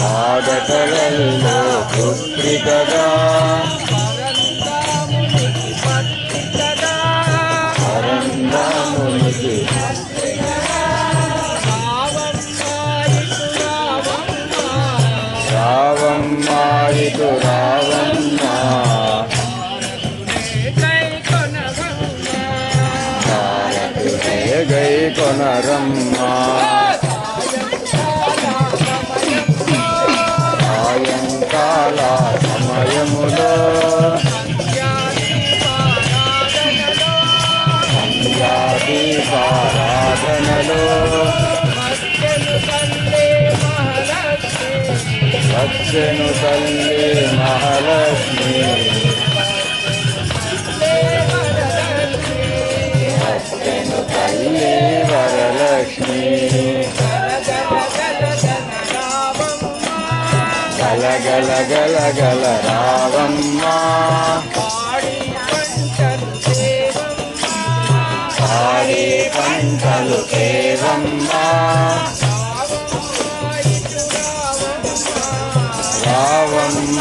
పాదకడలిలో పుత్రికగా పరంధామునికి రావమ్మ ఇటు రావమ్మ గై కొనరమ్మ. సాయంకాల సమయములో సంధ్యాదీపారాధనలో వచ్చెను తల్లి మహాలక్ష్మి తల్లి వరలక్ష్మి. గల గల గల గల రావమ్మ. పాడి పంటలు కేవమ్మ. రావమ్మ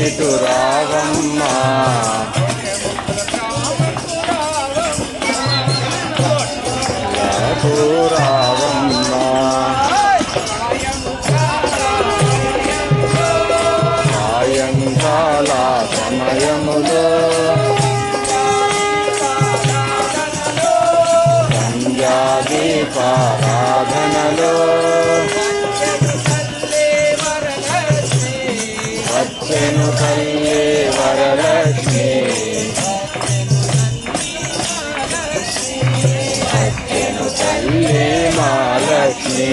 ఇటు రావమ్మ. నాకు రావమ్మ. సాయంకాల సమయములో సంధ్యాదీపారాధనలో వచ్చెను వచ్చెను తల్లి మహాలక్ష్మి